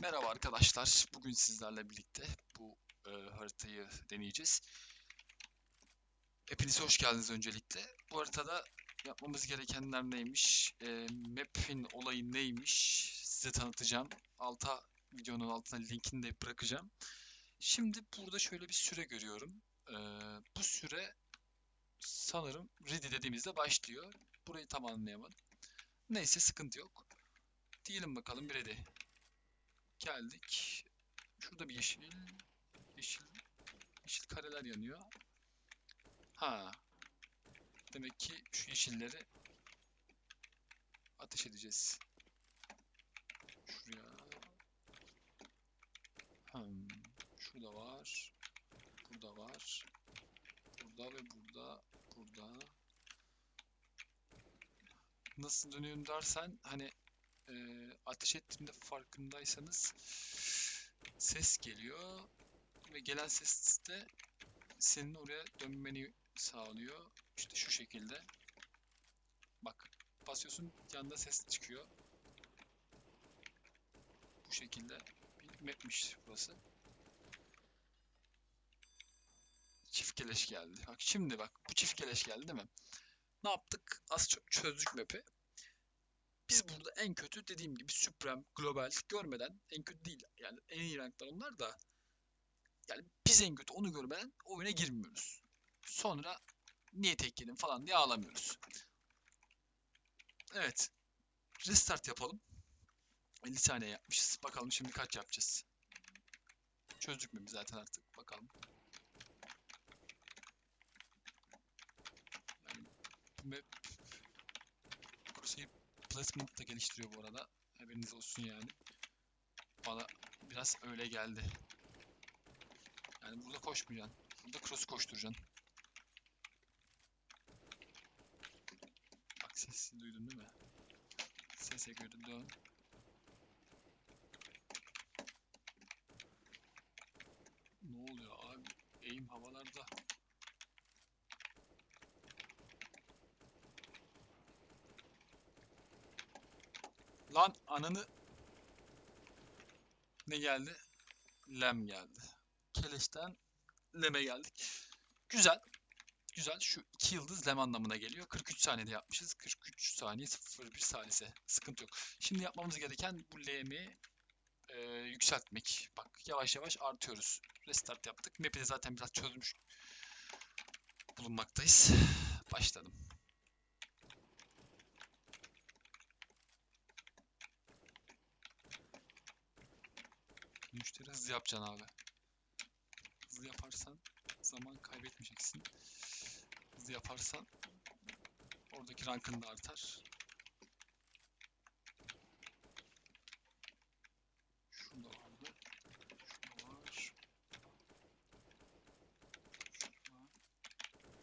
Merhaba arkadaşlar. Bugün sizlerle birlikte bu e, haritayı deneyeceğiz. Hepinize hoş geldiniz öncelikle. Bu haritada yapmamız gerekenler neymiş? E, map'in olayı neymiş? Size tanıtacağım. Alta videonun altına linkini de bırakacağım. Şimdi burada şöyle bir süre görüyorum. E, bu süre sanırım ready dediğimizde başlıyor. Burayı tam anlayamadım. Neyse sıkıntı yok. Diyelim bakalım ready. Geldik. Şurada bir yeşil, yeşil, yeşil kareler yanıyor. Ha. Demek ki şu yeşilleri ateş edeceğiz. Şuraya. Hmm. Şurada var. Burada var. Burada ve burada. Burada. Nasıl dönüyorum dersen hani e, ateş ettiğimde farkındaysanız ses geliyor ve gelen ses de senin oraya dönmeni sağlıyor. İşte şu şekilde. Bak basıyorsun yanında ses çıkıyor. Bu şekilde bir mapmiş burası. Çift keleş geldi. Bak şimdi bak bu çift keleş geldi değil mi? Ne yaptık? Az çok çözdük map'i. Biz burada en kötü dediğim gibi Supreme, Global görmeden en kötü değil. Yani en iyi ranklar onlar da yani biz en kötü onu görmeden oyuna girmiyoruz. Sonra niye tek falan diye ağlamıyoruz. Evet. Restart yapalım. 50 saniye yapmışız. Bakalım şimdi kaç yapacağız. Çözdük mü zaten artık. Bakalım. Yani placement da geliştiriyor bu arada. Haberiniz olsun yani. Bana biraz öyle geldi. Yani burada koşmayacaksın. Burada cross koşturacaksın. Bak sesi duydun değil mi? Sese göre dön. Ne oluyor abi? Eğim havalarda. Lan ananı ne geldi? Lem geldi. Keleşten leme geldik. Güzel. Güzel. Şu iki yıldız lem anlamına geliyor. 43 saniyede yapmışız. 43 saniye 01 salise. Sıkıntı yok. Şimdi yapmamız gereken bu lemi e, yükseltmek. Bak yavaş yavaş artıyoruz. Restart yaptık. Map'i de zaten biraz çözmüş bulunmaktayız. Başladım. Müşteri hızlı yapacaksın abi. Hızlı yaparsan zaman kaybetmeyeceksin. Hızlı yaparsan oradaki rankın da artar. Şurada vardı. Şurada var. Şurada.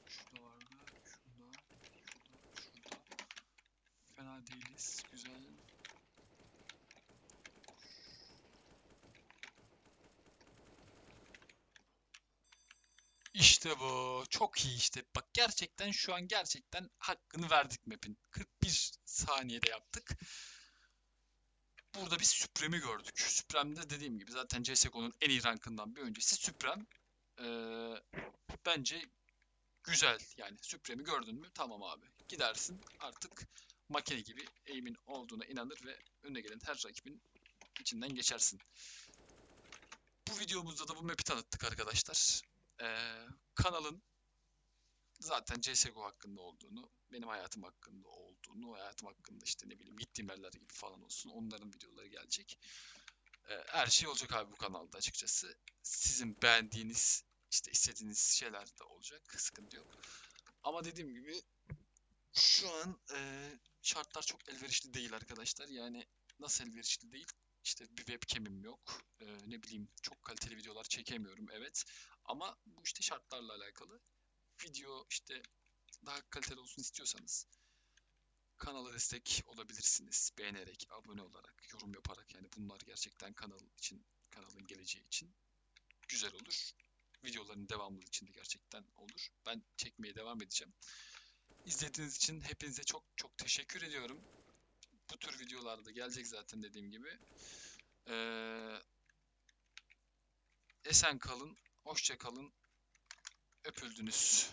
Şurada vardı. Şurada. Şurada. Şurada. Fena değiliz. Güzel. İşte bu. Çok iyi işte. Bak gerçekten şu an gerçekten hakkını verdik map'in. 41 saniyede yaptık. Burada bir Supreme'i gördük. Supreme'de dediğim gibi zaten CSGO'nun en iyi rankından bir öncesi Supreme. Ee, bence güzel yani. Supreme'i gördün mü? Tamam abi. Gidersin artık makine gibi aim'in olduğuna inanır ve önüne gelen her rakibin içinden geçersin. Bu videomuzda da bu map'i tanıttık arkadaşlar. Ee, kanalın zaten CSGO hakkında olduğunu, benim hayatım hakkında olduğunu, hayatım hakkında işte ne bileyim gittiğim yerler gibi falan olsun. Onların videoları gelecek. Ee, her şey olacak abi bu kanalda açıkçası. Sizin beğendiğiniz, işte istediğiniz şeyler de olacak. Sıkıntı yok. Ama dediğim gibi şu an e, şartlar çok elverişli değil arkadaşlar. Yani nasıl elverişli değil? İşte webcam'im yok. Ee, ne bileyim çok kaliteli videolar çekemiyorum evet. Ama bu işte şartlarla alakalı. Video işte daha kaliteli olsun istiyorsanız kanala destek olabilirsiniz. Beğenerek, abone olarak, yorum yaparak yani bunlar gerçekten kanal için, kanalın geleceği için güzel olur. Videoların devamlı için de gerçekten olur. Ben çekmeye devam edeceğim. İzlediğiniz için hepinize çok çok teşekkür ediyorum. Bu tür videolarda gelecek zaten dediğim gibi. Ee, esen kalın, hoşça kalın, öpüldünüz.